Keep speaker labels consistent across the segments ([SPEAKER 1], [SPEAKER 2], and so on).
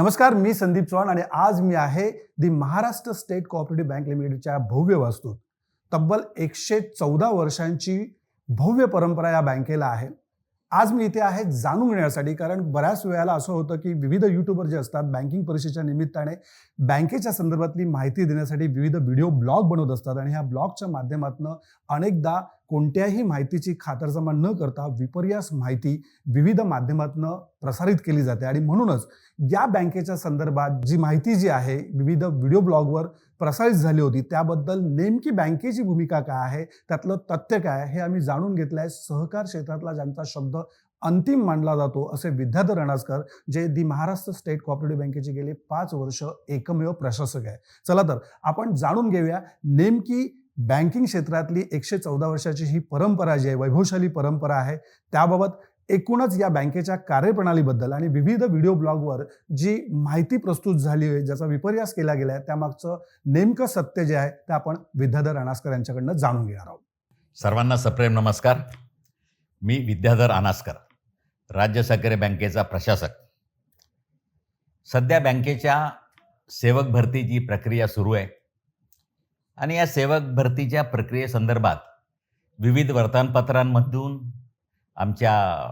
[SPEAKER 1] नमस्कार मी संदीप चव्हाण आणि आज मी आहे the Maharashtra state cooperative bank लिमिटेडच्या भव्य वास्तूत. तब्बल एकशे चौदा वर्षांची भव्य परंपरा या बँकेला आहे. आज मी इथे आहे जाणून घेण्यासाठी कारण बऱ्याच वेळेला असं होतं की विविध युट्यूबर जे असतात बँकिंग परिषदेच्या निमित्ताने बँकेच्या संदर्भातली माहिती देण्यासाठी विविध व्हिडिओ ब्लॉग बनवत असतात. आणि ह्या ब्लॉगच्या माध्यमातून अनेकदा कोणत्याही माहितीची खातरजमा न करता विपर्यास माहिती विविध माध्यमातून प्रसारित केली जाते. आणि म्हणूनच या बँकेच्या संदर्भात जी माहिती जी आहे विविध व्हिडिओ ब्लॉगवर प्रसारित झाली होती त्याबद्दल नेमकी बँकेची भूमिका काय आहे त्यातलं तथ्य काय आहे हे आम्ही जाणून घेतलं आहे सहकार क्षेत्रातला ज्यांचा शब्द अंतिम मानला जातो असे विद्याधर रणसकर जे दी महाराष्ट्र स्टेट कॉपरेटिव्ह बँकेचे गेले पाच वर्ष एकमेव प्रशासक आहे. चला तर आपण जाणून घेऊया नेमकी बँकिंग क्षेत्रातली एकशे चौदा वर्षाची ही परंपरा जी आहे वैभवशाली परंपरा आहे त्याबाबत एकूणच या बँकेच्या कार्यप्रणालीबद्दल आणि विविध व्हिडिओ ब्लॉगवर जी माहिती प्रस्तुत झाली आहे ज्याचा विपर्यास केला गेला आहे त्यामागचं नेमकं सत्य जे आहे ते आपण विद्याधर अनास्कर यांच्याकडनं जाणून घेणार आहोत.
[SPEAKER 2] सर्वांना सप्रेम नमस्कार. मी विद्याधर अनास्कर राज्य सहकारी बँकेचा प्रशासक. सध्या बँकेच्या सेवक भरतीची प्रक्रिया सुरू आहे. आणि या सेवक भरतीच्या प्रक्रियेसंदर्भात विविध वर्तमानपत्रांमधून आमच्या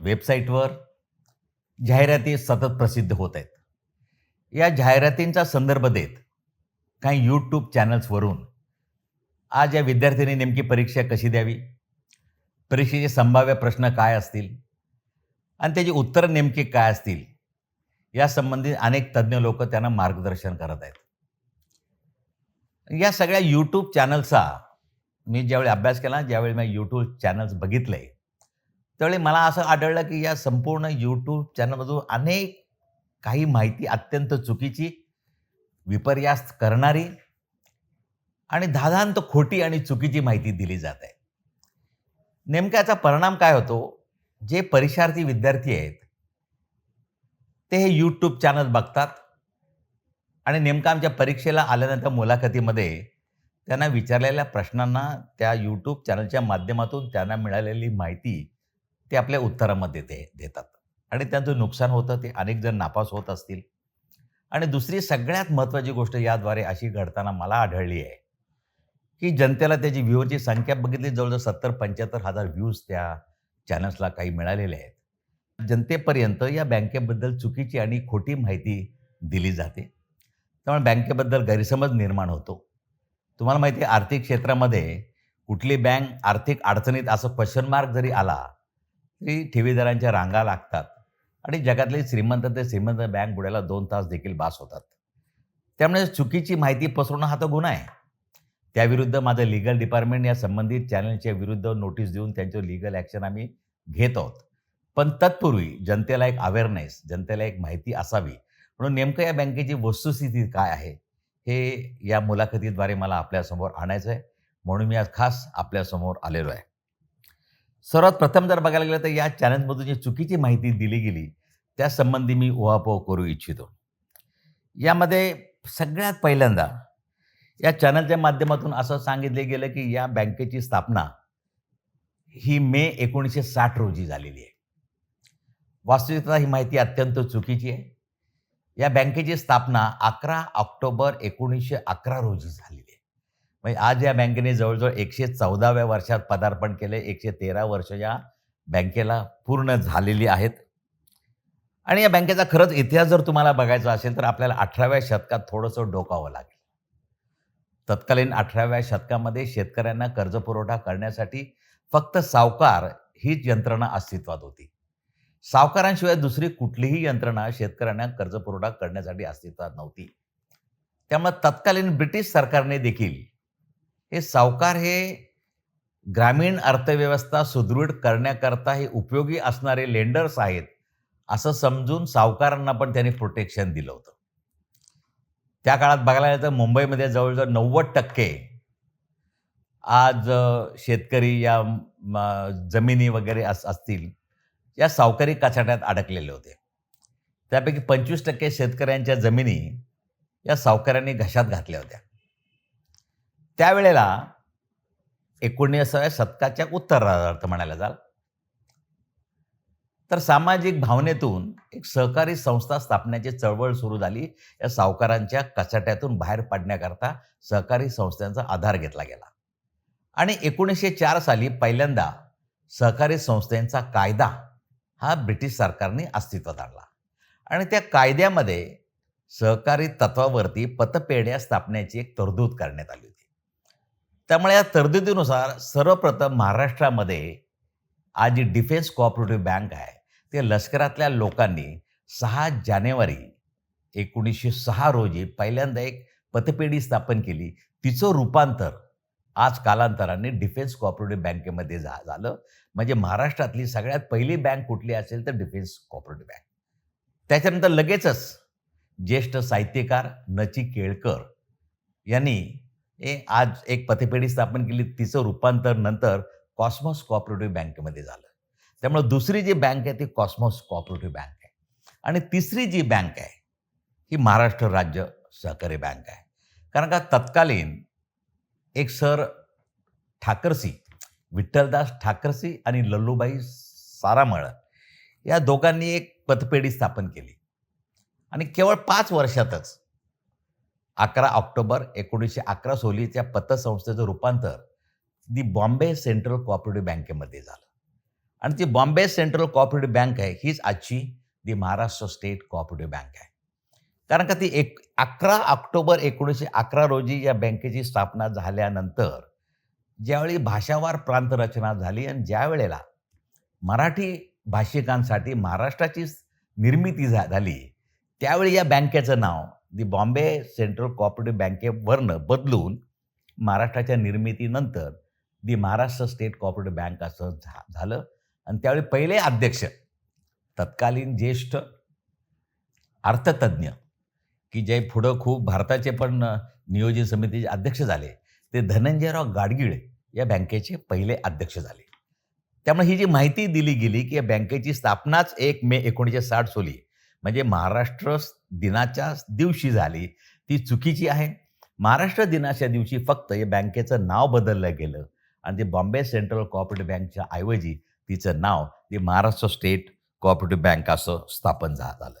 [SPEAKER 2] वेबसाईटवर जाहिराती सतत प्रसिद्ध होत आहेत. या जाहिरातींचा संदर्भ देत काही यूट्यूब चॅनल्सवरून आज या विद्यार्थ्यांनी नेमकी परीक्षा कशी द्यावी? परीक्षेचे संभाव्य प्रश्न काय असतील? आणि त्याची उत्तरं नेमकी काय असतील? यासंबंधी अनेक तज्ज्ञ लोक त्यांना मार्गदर्शन करत आहेत. या सगळ्या यूट्यूब चॅनल्सचा मी ज्यावेळी अभ्यास केला ज्यावेळी मी यूट्यूब चॅनल्स बघितले त्यावेळी मला असं आढळलं की या संपूर्ण यूट्यूब चॅनलमधून अनेक काही माहिती अत्यंत चुकीची विपर्यास्त करणारी आणि धादांत खोटी आणि चुकीची माहिती दिली जात आहे. नेमका याचा परिणाम काय होतो? जे परीक्षार्थी विद्यार्थी आहेत ते हे यूट्यूब चॅनल बघतात आणि नेमकं आमच्या परीक्षेला आल्यानंतर मुलाखतीमध्ये त्यांना विचारलेल्या प्रश्नांना त्या यूट्यूब चॅनलच्या माध्यमातून त्यांना मिळालेली माहिती ते आपल्या उत्तरामध्ये ते देतात. आणि त्यांचं नुकसान होतं ते अनेक जण नापास होत असतील. आणि दुसरी सगळ्यात महत्त्वाची गोष्ट याद्वारे अशी घडताना मला आढळली आहे की जनतेला त्याची व्ह्यूची संख्या बघितली जवळजवळ सत्तर पंच्याहत्तर हजार व्ह्यूज त्या चॅनल्सला काही मिळालेले आहेत. जनतेपर्यंत या बँकेबद्दल चुकीची आणि खोटी माहिती दिली जाते. त्यामुळे बँकेबद्दल गैरसमज निर्माण होतो. तुम्हाला माहिती आहे आर्थिक क्षेत्रामध्ये कुठली बँक आर्थिक अडचणीत असं क्वेश्चन मार्क जरी आला की ठेवीदारांच्या रांगा लागतात. आणि जगातले श्रीमंत ते श्रीमंत बँक बुडायला दोन तास देखील बास होतात. त्यामुळे चुकीची माहिती पसरवणं हा तर गुन्हा आहे. त्याविरुद्ध माझं लिगल डिपार्टमेंट या संबंधित चॅनलच्या विरुद्ध नोटीस देऊन त्यांचं लिगल ॲक्शन आम्ही घेत आहोत. पण तत्पूर्वी जनतेला एक अवेअरनेस जनतेला एक माहिती असावी. म्हणून नेमकं या बँकेची वस्तुस्थिती काय आहे हे या मुलाखतीद्वारे मला आपल्यासमोर आणायचं आहे म्हणून मी आज खास आपल्यासमोर आलेलो आहे. सर्वात प्रथम जर बघायला गेलं तर या चॅनलमधून जी चुकीची माहिती दिली गेली त्यासंबंधी मी उहापोह करू इच्छितो. यामध्ये सगळ्यात पहिल्यांदा या चॅनलच्या माध्यमातून असं सांगितले गेलं की या बँकेची स्थापना ही मे एकोणीसशे साठ रोजी झालेली आहे. वास्तविकता ही माहिती अत्यंत चुकीची आहे. या बँकेची स्थापना अकरा ऑक्टोबर एकोणीसशे अकरा रोजी झाली. म्हणजे आज या बँकेने जवळजवळ एकशे चौदाव्या वर्षात पदार्पण केले एकशे तेरा वर्ष या बँकेला पूर्ण झालेली आहेत. आणि या बँकेचा खरंच इतिहास जर तुम्हाला बघायचा असेल तर आपल्याला अठराव्या शतकात थोडंसं डोकावं लागेल. तत्कालीन अठराव्या शतकामध्ये शेतकऱ्यांना कर्जपुरवठा करण्यासाठी फक्त सावकार हीच यंत्रणा अस्तित्वात होती. सावकारांशिवाय दुसरी कुठलीही यंत्रणा शेतकऱ्यांना कर्जपुरवठा करण्यासाठी अस्तित्वात नव्हती. त्यामुळे तत्कालीन ब्रिटिश सरकारने देखील हे सावकार हे ग्रामीण अर्थव्यवस्था सुदृढ करण्याकरता हे उपयोगी असणारे लेंडर्स आहेत असं समजून सावकारांना पण त्यांनी प्रोटेक्शन दिलं होतं. त्या काळात बघायला गेलं तर मुंबईमध्ये जवळजवळ नव्वद टक्के आज शेतकरी या जमिनी वगैरे अस असतील या सावकारी कचाट्यात अडकलेले होते. त्यापैकी पंचवीस टक्के शेतकऱ्यांच्या जमिनी या सावकाऱ्यांनी घशात घातल्या होत्या. त्यावेळेला एकोणीसाव्या शतकाच्या उत्तरार्थ म्हणायला जाल. तर सामाजिक भावनेतून एक सहकारी संस्था स्थापण्याची चळवळ सुरू झाली. या सावकारांच्या कचाट्यातून बाहेर पडण्याकरता सहकारी संस्थांचा आधार घेतला गेला. आणि एकोणीसशे चार साली पहिल्यांदा सहकारी संस्थांचा कायदा हा ब्रिटिश सरकारने अस्तित्वात आणला. आणि त्या कायद्यामध्ये सहकारी तत्वावरती पतपेढ्या स्थापण्याची एक तरतूद करण्यात आली होती. त्यामुळे या तरतुदीनुसार सर्वप्रथम महाराष्ट्रामध्ये आज जी डिफेन्स कोऑपरेटिव्ह बँक आहे ते लष्करातल्या लोकांनी सहा जानेवारी एकोणीसशे सहा रोजी पहिल्यांदा एक पतपेढी स्थापन केली. तिचं रूपांतर आज कालांतराने डिफेन्स कोऑपरेटिव्ह बँकेमध्ये झा झालं. म्हणजे महाराष्ट्रातली सगळ्यात पहिली बँक कुठली असेल तर डिफेन्स कोऑपरेटिव्ह बँक. त्याच्यानंतर लगेचच ज्येष्ठ साहित्यकार नची केळकर यांनी ए आज एक पतपेढी स्थापन केली तिचं रूपांतर नंतर कॉस्मॉस कॉपरेटिव्ह बँकेमध्ये झालं. त्यामुळे दुसरी जी बँक आहे ती कॉस्मॉस कॉपरेटिव्ह बँक आहे. आणि तिसरी जी बँक आहे ही महाराष्ट्र राज्य सहकारी बँक आहे. कारण का तत्कालीन एक सर ठाकरसी विठ्ठलदास ठाकरसी आणि लल्लूबाई सारामळ या दोघांनी एक पतपेढी स्थापन केली. आणि केवळ पाच वर्षातच अकरा ऑक्टोबर एकोणीसशे अकरा सोलीच्या पतसंस्थेचं रूपांतर दी बॉम्बे सेंट्रल कॉपरेटिव्ह बँकेमध्ये झालं. आणि ती बॉम्बे सेंट्रल कॉपरेटिव्ह बँक आहे हीच आजची the Maharashtra state cooperative bank आहे. कारण का ती एक अकरा ऑक्टोबर एकोणीसशे अकरा रोजी या बँकेची स्थापना झाल्यानंतर ज्यावेळी भाषावार प्रांत रचना झाली आणि ज्या वेळेला मराठी भाषिकांसाठी महाराष्ट्राची निर्मिती झा झाली त्यावेळी या बँकेचं नाव दी बॉम्बे सेंट्रल कॉपरेटिव्ह बँकेवरनं बदलून महाराष्ट्राच्या निर्मितीनंतर the Maharashtra state cooperative bank असं झा झालं. आणि त्यावेळी पहिले अध्यक्ष तत्कालीन ज्येष्ठ अर्थतज्ज्ञ की जे पुढं खूप भारताचे पण नियोजन समितीचे अध्यक्ष झाले ते धनंजयराव गाडगीळ या बँकेचे पहिले अध्यक्ष झाले. त्यामुळे ही जी माहिती दिली गेली की या बँकेची स्थापनाच एक मे एकोणीसशे साठ सोली म्हणजे महाराष्ट्र दिनाच्या दिवशी झाली. ती चुकीची आहे. महाराष्ट्र दिनाच्या दिवशी फक्त या बँकेचं नाव बदललं गेलं. आणि ते बॉम्बे सेंट्रल कॉपरेटिव्ह बँकच्या ऐवजी तिचं नाव ते महाराष्ट्र स्टेट कॉपरेटिव्ह बँक असं स्थापन झालं.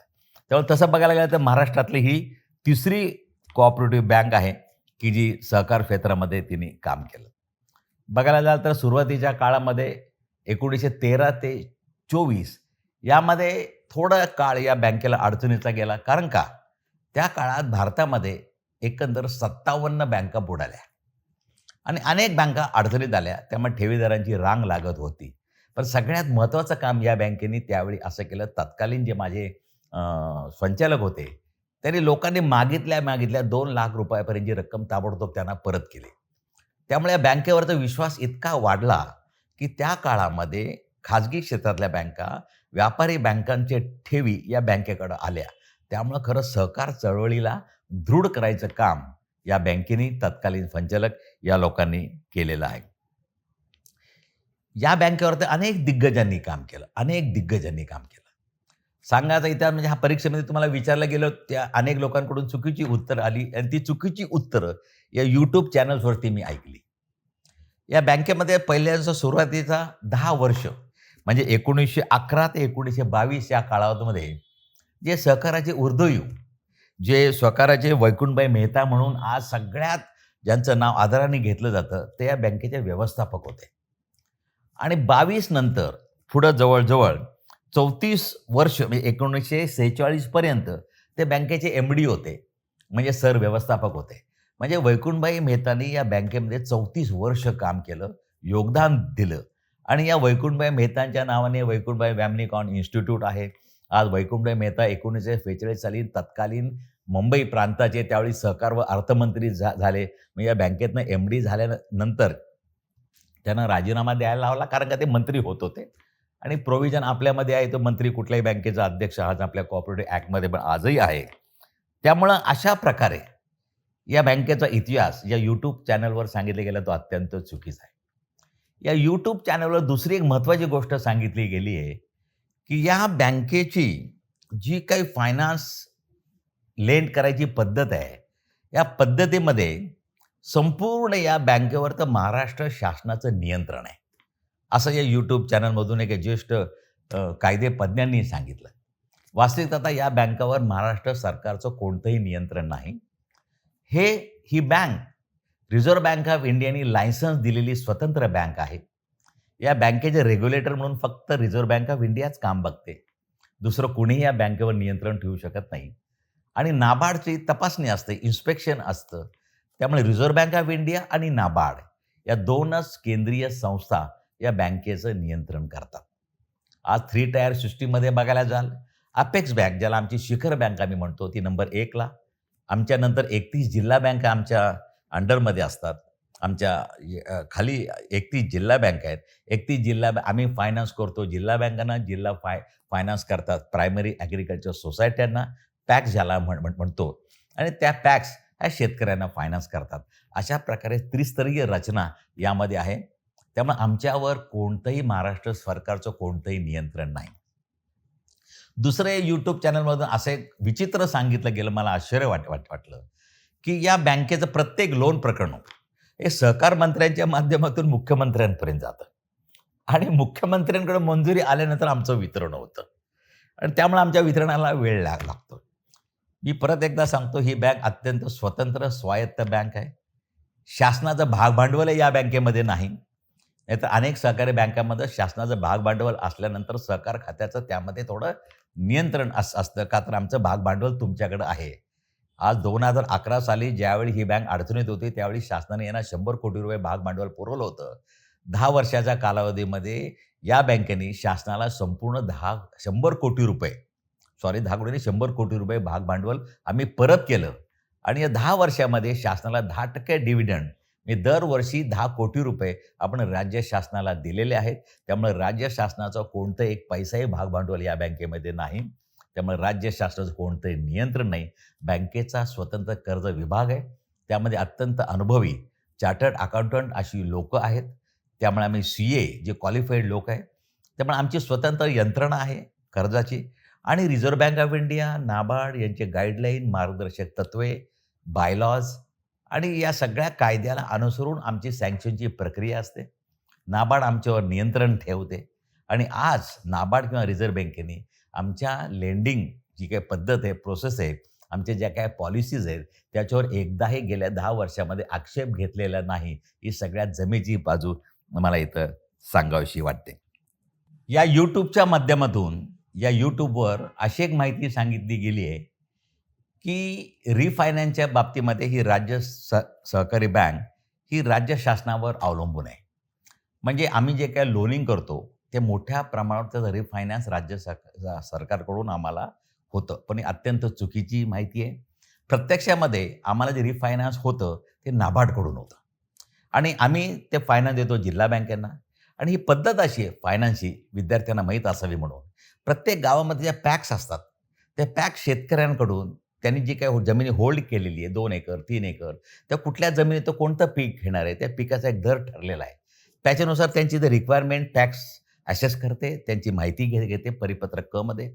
[SPEAKER 2] त्यामुळे तसं बघायला गेलं तर महाराष्ट्रातली ही तिसरी कोऑपरेटिव्ह बँक आहे की जी सहकार क्षेत्रामध्ये तिने काम केलं. बघायला गेलं तर सुरुवातीच्या काळामध्ये एकोणीसशे तेरा ते चोवीस यामध्ये थोडा काळ या बँकेला अडचणीचा गेला. कारण का? त्या काळात भारतामध्ये एकंदर सत्तावन्न बँका बुडाल्या. आणि अनेक बँका अडचणीत आल्या. त्यामुळे ठेवीदारांची रांग लागत होती. पण सगळ्यात महत्त्वाचं काम या बँकेने त्यावेळी असं केलं. तत्कालीन जे माझे संचालक होते त्यांनी लोकांनी मागितल्या मागितल्या दोन लाख रुपयापर्यंतची रक्कम ताबडतोब त्यांना परत केली. त्यामुळे या बँकेवरचा विश्वास इतका वाढला की त्या काळामध्ये खाजगी क्षेत्रातल्या बँका व्यापारी बँकांचे ठेवी या बँकेकडं आल्या. त्यामुळं खरं सहकार चळवळीला दृढ करायचं काम या बँकेने तत्कालीन संचालक या लोकांनी केलेलं आहे. या बँकेवरती अनेक दिग्गजांनी काम केलं अनेक दिग्गजांनी काम केलं. सांगायचा इतिहास म्हणजे हा परीक्षेमध्ये तुम्हाला विचारलं गेलं त्या अनेक लोकांकडून चुकीची उत्तरं आली आणि ती चुकीची उत्तरं या यूट्यूब चॅनल्सवरती मी ऐकली. या बँकेमध्ये पहिल्यांदा सुरुवातीचा दहा वर्ष म्हणजे एकोणीसशे अकरा ते एकोणीसशे बावीस या काळामध्ये जे सहकाराचे उर्दयू जे सहकाराचे वैकुंठबाई मेहता म्हणून आज सगळ्यात ज्यांचं नाव आदराने घेतलं जातं ते या बँकेचे व्यवस्थापक होते. आणि बावीस नंतर पुढं जवळजवळ चौतीस वर्ष म्हणजे एकोणीसशे सेहेचाळीसपर्यंत ते बँकेचे एम डी होते म्हणजे सर व्यवस्थापक होते. म्हणजे वैकुंठबाई मेहतानी या बँकेमध्ये चौतीस वर्ष काम केलं योगदान दिलं. आणि या वैकुंठबाई मेहतांच्या नावाने वैकुंठबाई व्यामनिकॉन इन्स्टिट्यूट आहे. आज वैकुंठबाई मेहता एकोणीसशे बेचाळीस साली तत्कालीन मुंबई प्रांताचे त्यावेळी सहकार व अर्थमंत्री झा झाले. मग या बँकेतनं एम डी झाल्यानंतर त्यांना राजीनामा द्यायला लावला कारण का ते मंत्री होत होते. आणि प्रोव्हिजन आपल्यामध्ये आहे तो मंत्री कुठल्याही बँकेचा अध्यक्ष आज आपल्या कॉपरेटिव्ह ॲक्टमध्ये पण आजही आहे. त्यामुळं अशा प्रकारे या बँकेचा इतिहास या यूट्यूब चॅनलवर सांगितलं गेलं तो अत्यंत चुकीचा आहे. या यूट्यूब चॅनलवर दुसरी एक महत्त्वाची गोष्ट सांगितली गेली आहे की या बँकेची जी काही फायनान्स लेंड करायची पद्धत आहे या पद्धतीमध्ये संपूर्ण या बँकेवर तर महाराष्ट्र शासनाचं नियंत्रण आहे. असं या यूट्यूब चॅनलमधून एक ज्येष्ठ अ, कायदेतज्ञांनी सांगितलं. वास्तविकता या बँकावर महाराष्ट्र सरकारचं कोणतंही नियंत्रण नाही. हे ही बँक रिझर्व्ह बँक ऑफ इंडियाने लायसन्स दिलेली स्वतंत्र बँक आहे. या बँकेचे रेग्युलेटर म्हणून फक्त रिझर्व्ह बँक ऑफ इंडियाच काम बघते. दुसरं कुणीही या बँकेवर नियंत्रण ठेवू शकत नाही. आणि नाबार्डची तपासणी असते इन्स्पेक्शन असतं. त्यामुळे रिझर्व्ह बँक ऑफ इंडिया आणि नाबार्ड या दोनच केंद्रीय संस्था या बँकेचं नियंत्रण करतात. आज थ्री टायर सिस्टीममध्ये बघायला जाल अपेक्स बँक ज्याला आमची शिखर बँक आम्ही म्हणतो ती नंबर एकला आमच्यानंतर एकतीस जिल्हा बँका आमच्या अंडरमध्ये असतात. आमच्या खाली एकतीस जिल्हा बँक आहेत. एकतीस जिल्हा आम्ही फायनान्स करतो. जिल्हा बँकांना जिल्हा फाय फायनान्स करतात. प्रायमरी ॲग्रिकल्चर सोसायट्यांना पॅक्स झाला म्हण म्हण- म्हणतो. आणि त्या पॅक्स ह्या शेतकऱ्यांना फायनान्स करतात. अशा प्रकारे त्रिस्तरीय रचना यामध्ये आहे. त्यामुळे आमच्यावर कोणतंही महाराष्ट्र सरकारचं कोणतंही नियंत्रण नाही. दुसरे यूट्यूब चॅनलमधून असं एक विचित्र सांगितलं गेलं मला आश्चर्य वाट वाट वाटलं. की या बँकेचं प्रत्येक लोन प्रकरण हे सहकार मंत्र्यांच्या माध्यमातून मुख्यमंत्र्यांपर्यंत जातं. आणि मुख्यमंत्र्यांकडे मंजुरी आल्यानंतर आमचं वितरण होतं. आणि त्यामुळे आमच्या वितरणाला वेळ लाग लागतो. मी परत एकदा सांगतो ही बँक अत्यंत स्वतंत्र स्वायत्त बँक आहे. शासनाचं भागभांडवल या बँकेमध्ये नाही. नाहीतर अनेक सहकारी बँकामध्ये शासनाचं भागभांडवल असल्यानंतर सहकार खात्याचं त्यामध्ये थोडं नियंत्रण अस असतं. का तर आमचं भागभांडवल तुमच्याकडं आहे. आज दोन हजार अकरा साली ज्यावेळी ही बँक अडचणीत होती त्यावेळी शासनाने यांना शंभर कोटी रुपये भागभांडवल पुरवलं होतं. दहा वर्षाच्या कालावधीमध्ये या बँकेने शासनाला संपूर्ण दहा शंभर कोटी रुपये सॉरी दहा कोटीने शंभर कोटी रुपये भागभांडवल आम्ही परत केलं. आणि या दहा वर्षामध्ये शासनाला दहा टक्के डिव्हिडंड मी दरवर्षी दहा कोटी रुपये आपण राज्य शासनाला दिलेले आहेत. त्यामुळे राज्य शासनाचा कोणतं एक पैसाही भागभांडवल या बँकेमध्ये नाही. त्यामुळे राज्य शासनाचं कोणतंही नियंत्रण नाही. बँकेचा स्वतंत्र कर्ज विभाग आहे. त्यामध्ये अत्यंत अनुभवी चार्टर्ड अकाउंटंट अशी लोकं आहेत. त्यामुळे आम्ही सी ए जे क्वालिफाईड लोक आहे. त्यामुळे आमची स्वतंत्र यंत्रणा आहे कर्जाची. आणि Reserve Bank of India NABARD यांचे गाईडलाईन मार्गदर्शक तत्वे बायलॉज आणि या सगळ्या कायद्याला अनुसरून आमची सँक्शनची प्रक्रिया असते. नाबार्ड आमच्यावर नियंत्रण ठेवते. आणि आज नाबार्ड किंवा रिझर्व्ह बँकेने आमच्या लेंडिंग जी काही पद्धत आहे प्रोसेस आहे आमच्या ज्या काय पॉलिसीज आहेत त्याच्यावर एकदाही गेल्या दहा वर्षामध्ये आक्षेप घेतलेला नाही. ही सगळ्यात जमेची बाजू मला इथं सांगावीशी वाटते. या यूट्यूबच्या माध्यमातून या यूट्यूबवर अशी एक माहिती सांगितली गेली आहे की रिफायनान्सच्या बाबतीमध्ये ही राज्य स सहकारी बँक ही राज्य शासनावर अवलंबून आहे. म्हणजे आम्ही जे काय लोनिंग करतो हे मोठ्या प्रमाणात त्याचं रिफायनान्स राज्य सर सरकारकडून आम्हाला होतं पण ही अत्यंत चुकीची माहिती आहे. प्रत्यक्षामध्ये आम्हाला जे रिफायनान्स होतं ते नाबार्डकडून होतं. आणि आम्ही ते फायनान्स देतो जिल्हा बँकांना. आणि ही पद्धत अशी आहे फायनान्सची विद्यार्थ्यांना माहीत असावी म्हणून. प्रत्येक गावामध्ये ज्या पॅक्स असतात त्या पॅक शेतकऱ्यांकडून त्यांनी जी काही जमिनी होल्ड केलेली आहे दोन एकर तीन एकर त्या कुठल्या जमिनीत कोणतं पीक घेणार आहे त्या पिकाचा एक दर ठरलेला आहे. त्याच्यानुसार त्यांची जर रिक्वायरमेंट टॅक्स ॲसेस करते त्यांची माहिती घे घेते परिपत्रक क मध्ये.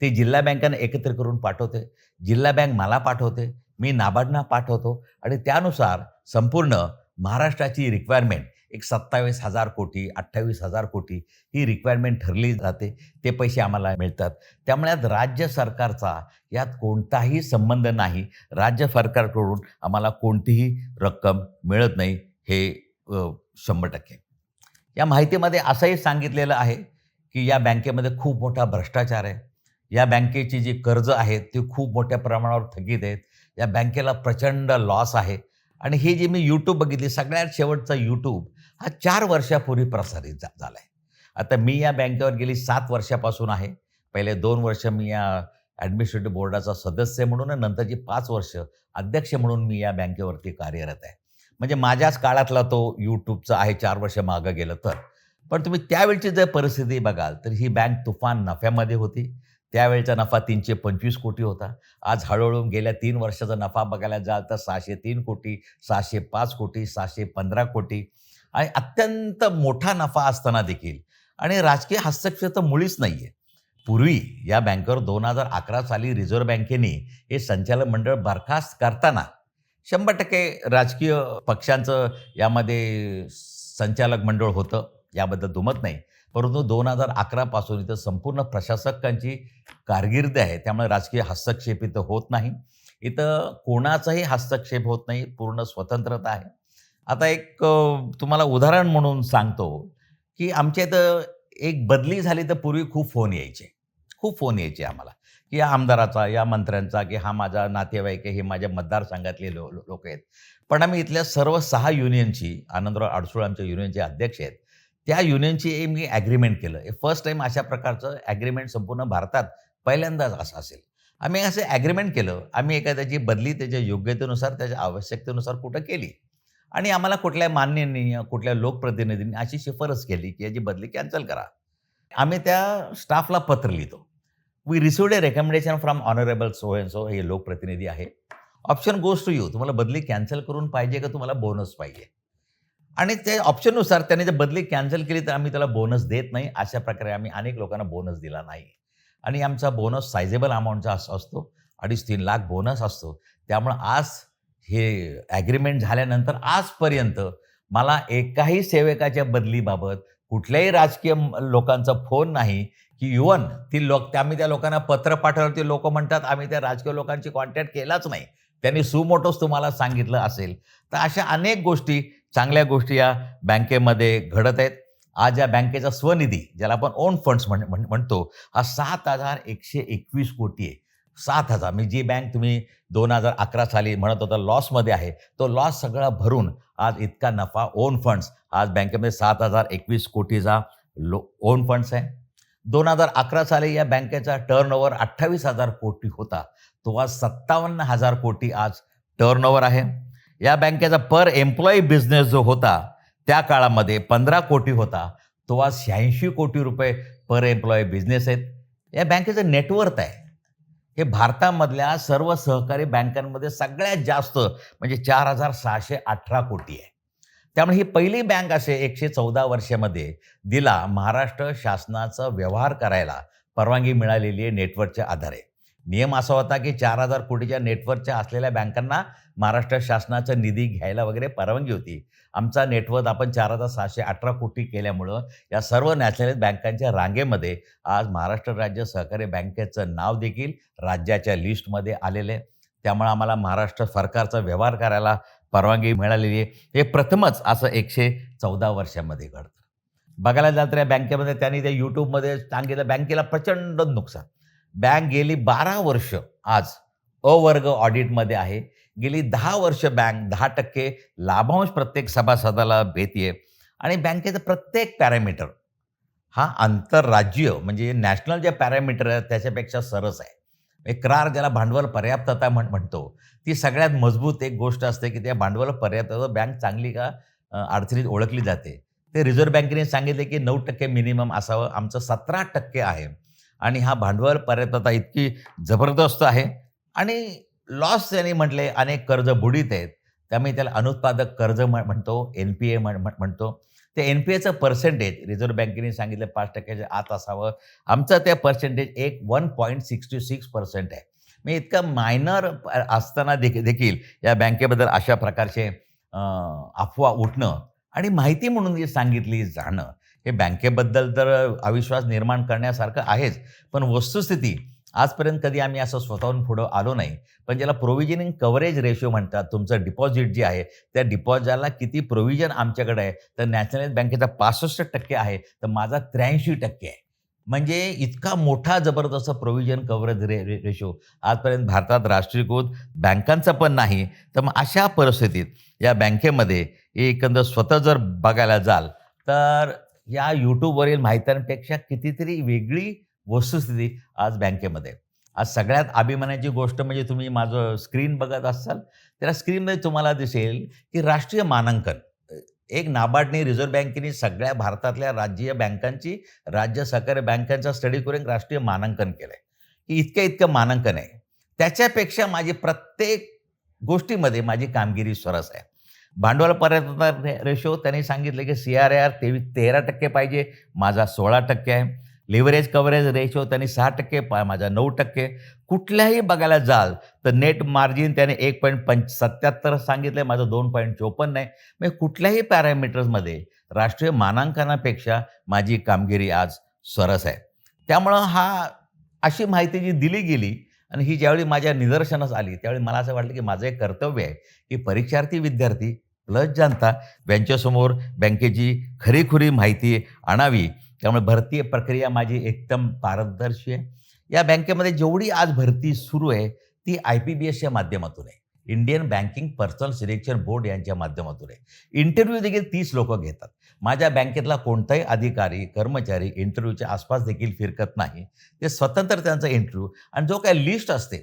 [SPEAKER 2] ते जिल्हा बँकांना एकत्र करून पाठवते. जिल्हा बँक मला पाठवते मी नाबार्डना पाठवतो आणि त्यानुसार संपूर्ण महाराष्ट्राची रिक्वायरमेंट एक सत्तावीस हजार कोटी अठ्ठावीस हजार कोटी ही रिक्वायरमेंट ठरली जाते. ते पैसे आम्हाला मिळतात. त्यामुळे आज राज्य सरकारचा यात कोणताही संबंध नाही. राज्य सरकारकडून आम्हाला कोणतीही रक्कम मिळत नाही हे शंभर टक्के. या माहितीमध्ये असंही सांगितलेलं आहे की या बँकेमध्ये खूप मोठा भ्रष्टाचार आहे. या बँकेची जी कर्ज आहेत ती खूप मोठ्या प्रमाणावर थकीत आहेत. या बँकेला प्रचंड लॉस आहे. आणि ही जी मी यूट्यूब बघितली सगळ्यात शेवटचा यूट्यूब हा चार वर्षापूर्वी प्रसारित झा झाला आहे आता मी या बँकेवर गेली सात वर्षापासून आहे. पहिले दोन वर्ष मी या ॲडमिनिस्ट्रेटिव्ह बोर्डाचा सदस्य म्हणून आणि नंतरची पाच वर्ष अध्यक्ष म्हणून मी या बँकेवरती कार्यरत आहे. म्हणजे माझ्याच काळातला तो यूट्यूबचा आहे चार वर्ष मागं गेलं तर. पण तुम्ही त्यावेळची जर परिस्थिती बघाल तर ही बँक तुफान नफ्यामध्ये होती. त्यावेळचा नफा तीनशे पंचवीस कोटी होता. आज हळूहळू गेल्या तीन वर्षाचा नफा बघायला जाल तर सहाशे तीन कोटी सहाशे पाच कोटी सहाशे पंधरा कोटी. आणि अत्यंत मोठा नफा असताना देखील. आणि राजकीय हस्तक्षेप तर मुळीच नाही आहे पूर्वी या बँकेवर दोन हजार अकरा साली रिझर्व्ह बँकेने हे संचालक मंडळ बरखास्त करताना शंभर टक्के राजकीय पक्षांचं यामध्ये संचालक मंडळ होतं याबद्दल दुमत नाही. परंतु दोन हजार अकरापासून इथं संपूर्ण प्रशासकांची कारकिर्दी आहे त्यामुळे राजकीय हस्तक्षेप इथं होत नाही. इथं कोणाचाही हस्तक्षेप होत नाही पूर्ण स्वतंत्रता आहे. आता एक तुम्हाला उदाहरण म्हणून सांगतो की आमच्या इथं एक बदली झाली तर पूर्वी खूप फोन यायचे. खूप फोन यायचे आम्हाला. की या आमदाराचा या मंत्र्यांचा की हा माझा नातेवाईक आहे हे माझ्या मतदारसंघातले लो लोक आहेत. पण आम्ही इथल्या सर्व सहा युनियनची आनंदराव अडसूळ आमच्या युनियनचे अध्यक्ष आहेत त्या युनियनची मी ॲग्रीमेंट केलं. हे फर्स्ट टाईम अशा प्रकारचं ॲग्रीमेंट संपूर्ण भारतात पहिल्यांदाच असं असेल. आम्ही असं ॲग्रीमेंट केलं. आम्ही एखाद्याची बदली त्याच्या योग्यतेनुसार त्याच्या आवश्यकतेनुसार कुठं केली? आणि आम्हाला कुठल्या मान्यनी कुठल्या लोकप्रतिनिधींनी अशी शिफारस केली की याची बदली कॅन्सल करा. आम्ही त्या स्टाफला पत्र लिहितो. We received a recommendation from honourable so and so हे लोकप्रतिनिधी आहे ऑप्शन गोज टू यू तुम्हाला बदली कॅन्सल करून पाहिजे का तुम्हाला बोनस पाहिजे? आणि ते ऑप्शननुसार त्याने जर बदली कॅन्सल केली तर आम्ही त्याला बोनस देत नाही. अशा प्रकारे आम्ही अनेक लोकांना बोनस दिला नाही. आणि आमचा बोनस सायझेबल अमाऊंटचा अस असतो. अडीच तीन लाख बोनस असतो. त्यामुळं आज हे ॲग्रीमेंट झाल्यानंतर आजपर्यंत मला एकाही सेवकाच्या बदलीबाबत कुठल्याही राजकीय म- लोकांचा फोन नाही की इवन ती लोक त्या आम्ही त्या लोकांना पत्र पाठवलं ते लोक म्हणतात आम्ही त्या राजकीय लोकांची कॉन्टॅक्ट केलाच नाही. त्यांनी सुमोटोच तुम्हाला सांगितलं असेल. तर अशा अनेक गोष्टी चांगल्या गोष्टी या बँकेमध्ये घडत आहेत. आज या बँकेचा स्वनिधी ज्याला आपण ओन फंड्स म्हण म्हण- म्हणतो हा सात हजार एकशे एकवीस कोटी आहे. सात हजार. मी जी बँक तुम्ही दोन हजार अकरा साली म्हणत होता लॉसमध्ये आहे तो लॉस सगळा भरून आज इतका नफा ओन फंड्स आज बँकेमध्ये सात हजार एकवीस कोटीचा लो ओन फंड्स आहे. दोन हजार अकरा साली या बँकेचा टर्न ओव्हर अठ्ठावीस हजार कोटी होता. तो आज सत्तावन्न हजार कोटी आज टर्न ओव्हर आहे. या बँकेचा पर एम्प्लॉई बिझनेस जो होता त्या काळामध्ये पंधरा कोटी होता. तो आज शहाऐंशी कोटी रुपये पर एम्प्लॉई बिझनेस आहेत. या बँकेचं नेटवर्थ आहे. हे भारतामधल्या सर्व सहकारी बँकांमध्ये सगळ्यात जास्त म्हणजे चार हजार सहाशे अठरा कोटी आहे. त्यामुळे ही पहिली बँक असे एकशे चौदा वर्षामध्ये दिला महाराष्ट्र शासनाचा व्यवहार करायला परवानगी मिळालेली आहे नेटवर्कच्या आधारे. नियम असा होता की चार हजार कोटीच्या नेटवर्कच्या असलेल्या बँकांना महाराष्ट्र शासनाचा निधी घ्यायला वगैरे परवानगी होती. आमचा नेटवर्क आपण चार हजार सहाशे अठरा कोटी केल्यामुळं या सर्व नॅशनलाइज बँकांच्या रांगेमध्ये आज महाराष्ट्र राज्य सहकारी बँकेचं नाव देखील राज्याच्या लिस्टमध्ये आलेलं आहे. त्यामुळे आम्हाला महाराष्ट्र सरकारचा व्यवहार करायला परवानगी मिळालेली आहे. हे प्रथमच असं एकशे चौदा वर्षामध्ये घडतं. बघायला जाल तर या बँकेमध्ये त्यांनी त्या यूट्यूबमध्ये सांगितलं बँकेला प्रचंड नुकसान. बँक गेली बारा वर्ष आज अवर्ग ऑडिटमध्ये आहे. गेली दहा वर्ष बँक दहा टक्के लाभांश प्रत्येक सभासदाला भेटते आणि बँकेचं प्रत्येक पॅरामीटर हा आंतरराज्य म्हणजे नॅशनल जे पॅरामीटर आहे त्याच्यापेक्षा सरस आहे. एक करार ज्याला भांडवल पर्याप्तता म्हण म्हणतो. ती सगळ्यात मजबूत एक गोष्ट असते की त्या भांडवल पर्याप्तता बँक चांगली का अडचणीत ओळखली जाते. ते रिझर्व्ह बँकेने सांगितले की नऊ टक्के मिनिमम असावं आमचं सतरा टक्के आहे. आणि हा भांडवल पर्याप्तता इतकी जबरदस्त आहे. आणि लॉस त्यांनी म्हटले अनेक कर्ज बुडीत आहेत. त्यामुळे त्याला अनुत्पादक कर्ज म्हणतो एन पी ए म्हणतो. ते एन पी एचं पर्सेंटेज रिझर्व्ह बँकेने सांगितलं पाच टक्क्याच्या आत असावं. आमचं ते पर्सेंटेज एक one point sixty six percent आहे. मी इतकं मायनर असताना देखी देखील या बँकेबद्दल अशा प्रकारचे अफवा उठणं आणि माहिती म्हणून जी सांगितली जाणं हे बँकेबद्दल तर अविश्वास निर्माण करण्यासारखं आहेच. पण वस्तुस्थिती आजपर्यंत कधी आम्ही असं स्वतःहून पुढं आलो नाही पण ज्याला प्रोव्हिजनिंग कव्हरेज रेशो म्हणतात तुमचं डिपॉझिट जे आहे त्या डिपॉझिटला किती प्रोव्हिजन आमच्याकडे आहे तर नॅशनलाइज बँकेचा पासष्ट टक्के आहे तर माझा त्र्याऐंशी टक्के आहे. म्हणजे इतका मोठा जबरदस्त प्रोव्हिजन कव्हरेज रे रे रेशो आजपर्यंत भारतात राष्ट्रीयकृत बँकांचा पण नाही. तर मग अशा परिस्थितीत या बँकेमध्ये एकंदर स्वतः जर बघायला जाल तर या यूट्यूबवरील माहित्यांपेक्षा कितीतरी वेगळी वस्तुस्थिती आज बँकेमध्ये आज सगळ्यात अभिमानाची गोष्ट म्हणजे तुम्ही माझं स्क्रीन बघत असाल त्या स्क्रीनमध्ये तुम्हाला दिसेल की राष्ट्रीय मानांकन. एक नाबार्डने रिझर्व्ह बँकेने सगळ्या भारतातल्या राज्य बँकांची राज्य सहकारी बँकांचा स्टडी करून एक राष्ट्रीय मानांकन केलं आहे की इतकं इतकं मानांकन आहे. त्याच्यापेक्षा माझी प्रत्येक गोष्टीमध्ये माझी कामगिरी सरस आहे. भांडवल पर्यटन रेशो त्यांनी सांगितले की सी आर आर तेवीस तेरा टक्के पाहिजे माझा सोळा टक्के आहे. लिव्हरेज कव्हरेज रेशो त्यांनी सहा टक्के पा माझा नऊ टक्के. कुठल्याही बघायला जाल तर नेट मार्जिन त्याने एक पॉईंट पंच सत्याहत्तर सांगितलं माझं दोन पॉईंट चोपन्न आहे. म्हणजे कुठल्याही पॅरामीटर्समध्ये राष्ट्रीय मानांकनापेक्षा माझी कामगिरी आज सरस आहे. त्यामुळं हा अशी माहिती जी दिली गेली आणि ही ज्यावेळी माझ्या निदर्शनास आली त्यावेळी मला असं वाटलं की माझं एक कर्तव्य आहे की परीक्षार्थी विद्यार्थी प्लस जनता यांच्यासमोर बँकेची खरीखुरी माहिती आणावी. त्यामुळे भरती प्रक्रिया माझी एकदम पारदर्शी आहे. या बँकेमध्ये जेवढी आज भरती सुरू आहे ती आय पी बी एसच्या माध्यमातून आहे. Indian banking personnel selection board यांच्या माध्यमातून आहे. इंटरव्ह्यू देखील तीस लोक घेतात. माझ्या बँकेतला कोणताही अधिकारी कर्मचारी इंटरव्ह्यूच्या आसपास देखील फिरकत नाही. ते स्वतंत्र त्यांचा इंटरव्ह्यू आणि जो काही लिस्ट असते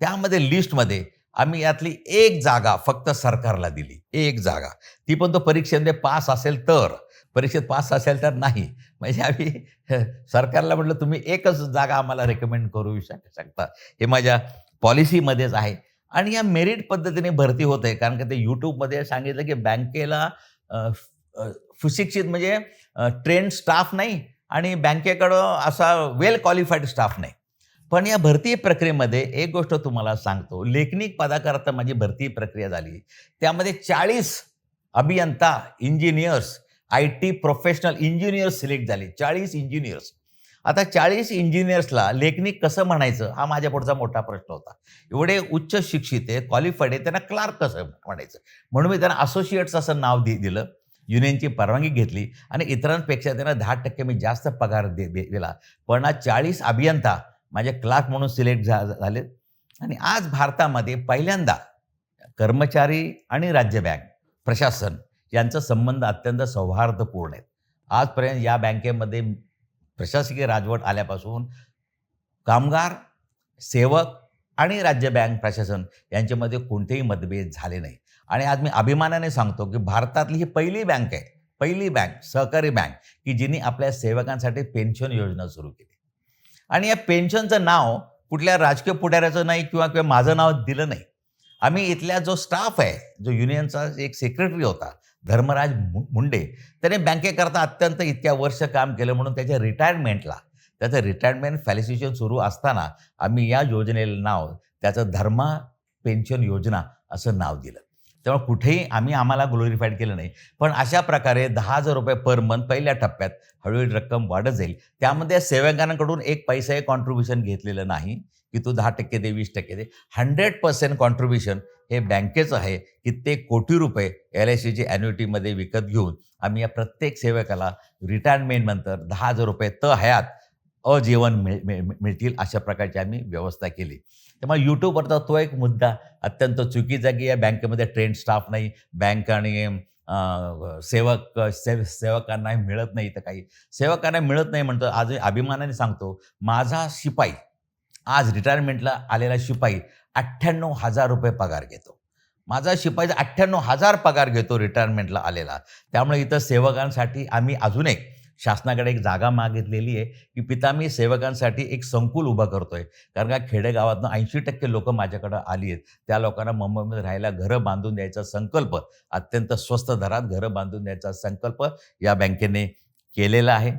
[SPEAKER 2] त्यामध्ये लिस्टमध्ये आम्ही यातली एक जागा फक्त सरकारला दिली. एक जागा. ती पण तो परीक्षेमध्ये पास असेल तर. परीक्षेत पास असेल तर नाही. म्हणजे आम्ही सरकारला म्हटलं तुम्ही एकच जागा आम्हाला रेकमेंड करू शक शकता. हे माझ्या पॉलिसीमध्येच आहे. आणि या मेरिट पद्धतीने भरती होत आहे. कारण का ते यूट्यूबमध्ये सांगितलं की बँकेला सुशिक्षित म्हणजे ट्रेंड स्टाफ नाही आणि बँकेकडं असा वेल क्वालिफाईड स्टाफ नाही. पण या भरती प्रक्रियेमध्ये एक गोष्ट तुम्हाला सांगतो. लेखनिक पदाकरता माझी भरती प्रक्रिया झाली. त्यामध्ये चाळीस अभियंता engineers I T professional engineers select झाले. चाळीस इंजिनियर्स. आता चाळीस इंजिनियर्सला लेखनिक कसं म्हणायचं? हा माझ्या पुढचा मोठा प्रश्न होता. एवढे उच्च शिक्षित आहे क्वालिफाईड आहे त्यांना क्लार्क कसं म्हणायचं? म्हणून मी त्यांना असोसिएट्स असं नाव दि दिलं. युनियनची परवानगी घेतली आणि इतरांपेक्षा त्यांना दहा टक्के मी जास्त पगार दे दे- दिला. पण आज चाळीस अभियंता माझे क्लार्क म्हणून सिलेक्ट झा झाले आणि आज भारतामध्ये पहिल्यांदा कर्मचारी आणि राज्य बँक प्रशासन यांचा संबंध अत्यंत सौहार्दपूर्ण आहेत आजपर्यंत या बँकेमध्ये प्रशासकीय राजवट आल्यापासून कामगार सेवक आणि राज्य बँक प्रशासन यांच्यामध्ये कोणतेही मतभेद झाले नाही. आणि आज मी अभिमानाने सांगतो की भारतातली ही पहिली बँक आहे पहिली बँक सहकारी बँक की जिने आपल्या सेवकांसाठी पेन्शन योजना सुरू केली. आणि या पेन्शनचं नाव कुठल्या राजकीय पुढाऱ्याचं नाही किंवा किंवा माझं नाव दिलं नाही. आम्ही इथल्या जो स्टाफ आहे जो युनियनचा एक सेक्रेटरी होता धर्मराज मु- मुंडे त्याने बँकेकरता अत्यंत इतक्या वर्ष काम केलं म्हणून त्याच्या रिटायरमेंटला त्याचं रिटायरमेंट फॅलिसिशन सुरू असताना आम्ही या योजनेला नाव त्याचं धर्मा पेन्शन योजना असं नाव दिलं. त्यामुळे कुठेही आम्ही आम्हाला ग्लोरिफाईड केलं नाही. पण अशा प्रकारे दहा हजार रुपये पर मंथ पहिल्या टप्प्यात हळूहळू रक्कम वाढत जाईल. त्यामध्ये सेवकांकडून एक पैसाही कॉन्ट्रीब्युशन घेतलेलं नाही की तू दहा टक्के दे वीस टक्के दे. हंड्रेड पर्सेंट कॉन्ट्रीब्युशन हे बँकेचं आहे कित्येक कोटी रुपये एल आय सीची ॲन्युइटीमध्ये विकत घेऊन आम्ही या प्रत्येक सेवकाला रिटायरमेंटनंतर दहा हजार रुपये त हयात अजीवन मिळ मिळतील अशा प्रकारची आम्ही व्यवस्था केली. त्यामुळे यूट्यूबवरचा तो एक मुद्दा अत्यंत चुकीचा की या बँकेमध्ये ट्रेंड स्टाफ नाही बँक आणि सेवक सेव सेवकांना मिळत नाही तर काही. सेवकांना मिळत नाही म्हणतो आज अभिमानाने सांगतो माझा शिपाई आज रिटायरमेंटला आलेला शिपाई अठ्ठ्याण्णव हजार रुपये पगार घेतो. माझा शिपाईचा अठ्ठ्याण्णव हजार पगार घेतो रिटायरमेंटला आलेला. त्यामुळे इथं सेवकांसाठी आम्ही अजून एक शासनाकडे एक जागा मागितलेली आहे की पिता मी सेवकांसाठी एक संकुल उभं करतोय. कारण का खेडेगावातनं ऐंशी टक्के लोक माझ्याकडं आली आहेत. त्या लोकांना मुंबईमध्ये राहायला घरं बांधून द्यायचा संकल्प अत्यंत स्वस्त दरात घरं बांधून द्यायचा संकल्प या बँकेने केलेला आहे.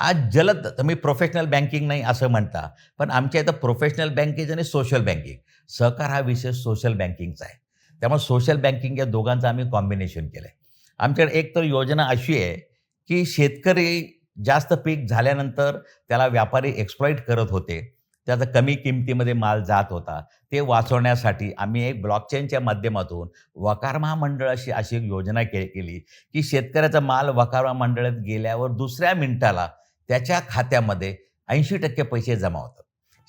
[SPEAKER 2] आज जलद तुम्ही प्रोफेशनल बँकिंग नाही असं म्हणता पण आमच्या इथं प्रोफेशनल बँकिंग आणि सोशल बँकिंग सहकार हा विषय सोशल बँकिंगचा आहे. त्यामुळे सोशल बँकिंग या दोघांचं आम्ही कॉम्बिनेशन केलं आहे आमच्याकडे एक तर योजना अशी आहे की शेतकरी जास्त पीक झाल्यानंतर त्याला व्यापारी एक्सप्लॉइट करत होते. त्याचा कमी किमतीमध्ये माल जात होता. ते वाचवण्यासाठी आम्ही एक ब्लॉकचेनच्या माध्यमातून वकार महामंडळ अशी अशी एक योजना के केली की शेतकऱ्याचा माल वकार महामंडळात गेल्यावर दुसऱ्या मिनिटाला त्याच्या खात्यामध्ये ऐंशी टक्के पैसे जमा होतात.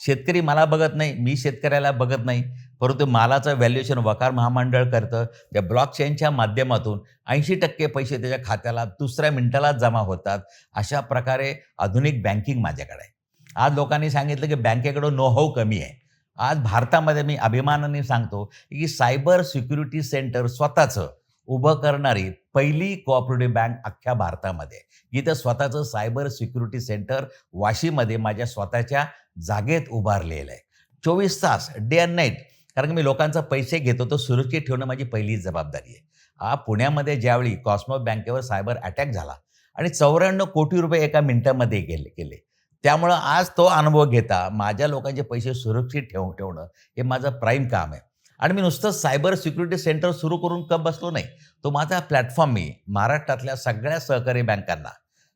[SPEAKER 2] शेतकरी मला बघत नाही मी शेतकऱ्याला बघत नाही. परंतु मालाचं व्हॅल्युएशन वकार महामंडळ करतं त्या ब्लॉकचेनच्या माध्यमातून ऐंशी टक्के पैसे त्याच्या खात्याला दुसऱ्या मिनिटाला जमा होतात अशा प्रकारे आधुनिक बँकिंग माझ्याकडे आहे. आज लोकांनी सांगितलं की बँकेकडं नो कमी आहे. आज भारतामध्ये मी अभिमानाने सांगतो की सायबर सिक्युरिटी सेंटर स्वतःचं उभं करणारी पहिली कोऑपरेटिव्ह बँक अख्ख्या भारतामध्ये. आहे. इथं स्वतःचं सायबर सिक्युरिटी सेंटर वाशीमध्ये माझ्या स्वतःच्या जागेत उभारलेलं आहे. चोवीस तास डे अँड नाईट कारण की मी लोकांचा पैसे घेतो तो सुरक्षित ठेवणं माझी पहिली जबाबदारी आहे. हा पुण्यामध्ये ज्यावेळी कॉस्मो बँकेवर सायबर अटॅक झाला आणि चौऱ्याण्णव कोटी रुपये एका मिनिटामध्ये गेले केले त्यामुळं आज तो अनुभव घेता माझ्या लोकांचे पैसे सुरक्षित ठेव ठेवणं हे माझं प्राईम काम आहे. आणि मी नुसतं सायबर सिक्युरिटी सेंटर सुरू करून कप बसलो नाही. तो माझा प्लॅटफॉर्म मी महाराष्ट्रातल्या सगळ्या सहकारी बँकांना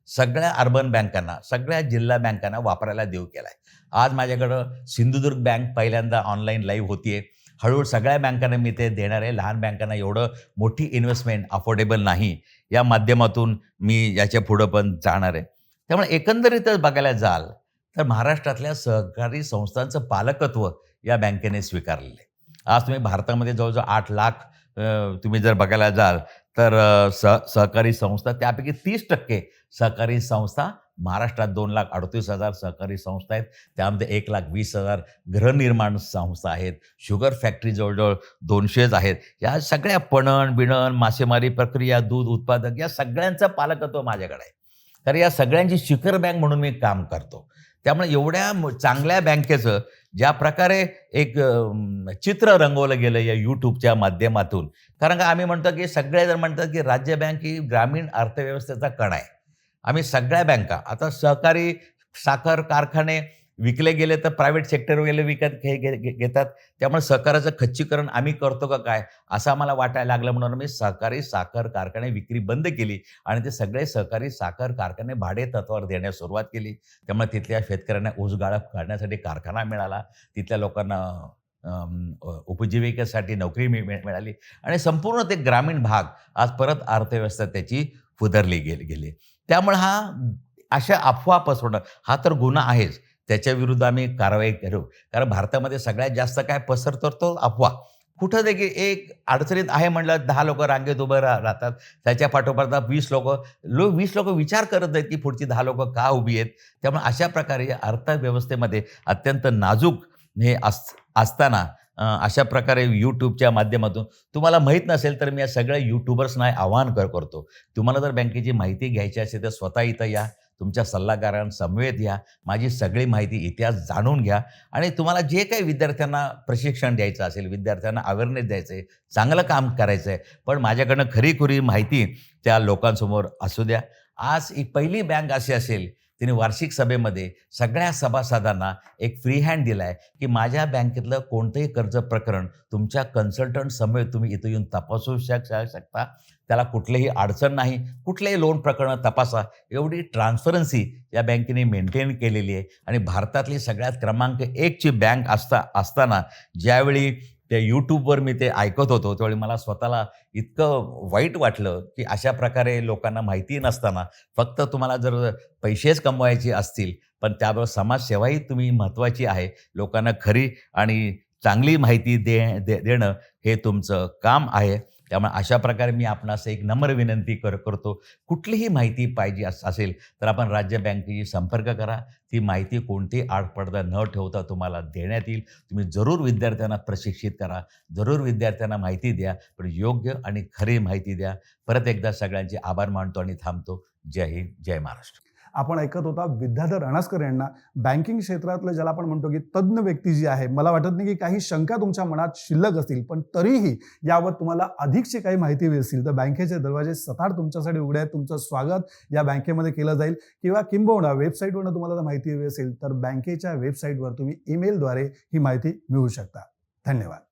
[SPEAKER 2] सगळ्या अर्बन बँकांना सगळ्या जिल्हा बँकांना वापरायला देऊ केला आहे आज माझ्याकडं सिंधुदुर्ग बँक पहिल्यांदा ऑनलाईन लाईव्ह होतीये. हळूहळू सगळ्या बँकांना मी ते देणार आहे. लहान बँकांना एवढं मोठी इन्व्हेस्टमेंट अफोर्डेबल नाही. या माध्यमातून मी याच्या पुढं पण जाणार आहे. त्यामुळे एकंदरीतच बघायला जाल तर महाराष्ट्रातल्या सहकारी संस्थांचं पालकत्व या बँकेने स्वीकारलेलं आहे आज तुम्ही भारतामध्ये जवळजवळ आठ लाख तुम्ही जर बघायला जाल तर सह सहकारी संस्था त्यापैकी तीस टक्के सहकारी संस्था महाराष्ट्रात दोन लाख अडतीस हजार सहकारी संस्था आहेत. त्यामध्ये एक लाख वीस हजार गृहनिर्माण संस्था आहेत. शुगर फॅक्टरी जवळजवळ दोनशेच आहेत. या सगळ्या पणन बिणन मासेमारी प्रक्रिया दूध उत्पादक या सगळ्यांचं पालकत्व माझ्याकडे आहे. तर या सगळ्यांची शिखर बँक म्हणून मी काम करतो. त्यामुळे एवढ्या चांगल्या बँकेचं ज्या प्रकारे एक चित्र रंगवलं गेलं या यूट्यूबच्या माध्यमातून. कारण का आम्ही म्हणतो की सगळे जर म्हणतात की राज्य बँक ही ग्रामीण अर्थव्यवस्थेचा कण आहे. आम्ही सगळ्या बँका आता सहकारी साखर कारखाने विकले गेले तर प्रायव्हेट सेक्टर वगैरे विकत घे घे- घेतात. त्यामुळे सहकाराचं खच्चीकरण आम्ही करतो का काय? असं आम्हाला वाटायला लागलं म्हणून मी सहकारी साखर कारखाने विक्री बंद केली आणि ते सगळे सहकारी साखर कारखाने भाडे तत्वावर देण्यास सुरुवात केली. त्यामुळे तिथल्या शेतकऱ्यांना ऊसगाळप काढण्यासाठी कारखाना मिळाला. तिथल्या लोकांना उपजीविकेसाठी नोकरी मिळाली आणि संपूर्ण ते ग्रामीण भाग आज परत अर्थव्यवस्था त्याची फुदरली गेली गेली. त्यामुळे हा अशा अफवा पसरवणं हा तर गुन्हा आहेच. त्याच्या विरुद्ध आम्ही कारवाई करू. कारण भारतामध्ये सगळ्यात जास्त काय पसरतो तो अफवा. कुठं देखील एक अडचणीत आहे म्हणलं दहा लोक रांगेत उभं रा राहतात. त्याच्या पाठोपाठ वीस लोक लो वीस लोक विचार करत आहेत की पुढची दहा लोक का उभी आहेत? त्यामुळे अशा प्रकारे या अर्थव्यवस्थेमध्ये अत्यंत नाजूक हे अस असताना अशा प्रकारे यूट्यूबच्या माध्यमातून तुम्हाला माहीत नसेल तर मी या सगळ्या यूट्यूबर्सना आवाहन कर करतो. तुम्हाला जर बँकेची माहिती घ्यायची असेल तर स्वतः इथं या. तुमच्या सल्लागारांसमवेत घ्या. माझी सगळी माहिती इतिहास जाणून घ्या. आणि तुम्हाला जे काही विद्यार्थ्यांना प्रशिक्षण द्यायचं असेल विद्यार्थ्यांना अवेअरनेस द्यायचं आहे चांगलं काम करायचं आहे पण माझ्याकडनं खरीखुरी माहिती त्या लोकांसमोर असू द्या. आज ही पहिली बँक अशी असेल तिने वार्षिक सभेमध्ये सगळ्या सभासदांना एक फ्री हँड दिला आहे की माझ्या बँकेतलं कोणतंही कर्ज प्रकरण तुमच्या कन्सल्टंट समेत तुम्ही इथं येऊन तपासू शक शकता. त्याला कुठलीही अडचण नाही. कुठलेही लोन प्रकरणं तपासा. एवढी ट्रान्सपरन्सी या बँकेने मेंटेन केलेली आहे. आणि भारतातली सगळ्यात क्रमांक एकची बँक असता असताना ज्यावेळी त्या यूट्यूबवर मी ते ऐकत होतो. त्यावेळी मला स्वतःला इतकं वाईट वाटलं की अशा प्रकारे लोकांना माहिती नसताना फक्त तुम्हाला जर पैसेच कमवायचे असतील पण त्याबरोबर समाजसेवाही तुम्ही महत्त्वाची आहे. लोकांना खरी आणि चांगली माहिती दे दे देणं हे तुमचं काम आहे. त्यामुळे अशा प्रकारे मी आपणास एक नम्र विनंती कर करतो. कुठलीही माहिती पाहिजे असेल तर आपण राज्य बँकेशी संपर्क करा. ती माहिती कोणतीही आडपडदा न ठेवता तुम्हाला देण्यात येईल. तुम्ही जरूर विद्यार्थ्यांना प्रशिक्षित करा. जरूर विद्यार्थ्यांना माहिती द्या. पण योग्य आणि खरी माहिती द्या. परत एकदा सगळ्यांचे आभार मानतो आणि थांबतो. जय हिंद जय महाराष्ट्र.
[SPEAKER 1] आपण ऐकत होता विद्याधर अणास्कर यांना. बँकिंग क्षेत्रातलं ज्याला आपण म्हणतो की तज्ज्ञ व्यक्ती जी आहे मला वाटत नाही की काही शंका तुमच्या मनात शिल्लक असतील पण तरीही यावर तुम्हाला अधिकची काही माहिती हवी असेल तर बँकेचे दरवाजे सताड तुमच्यासाठी उघडे आहेत. तुमचं स्वागत या बँकेमध्ये केलं जाईल. किंवा किंबहुना वेबसाईटवरनं तुम्हाला जर माहिती हवी असेल तर बँकेच्या वेबसाईटवर तुम्ही ईमेलद्वारे ही माहिती मिळवू शकता. धन्यवाद.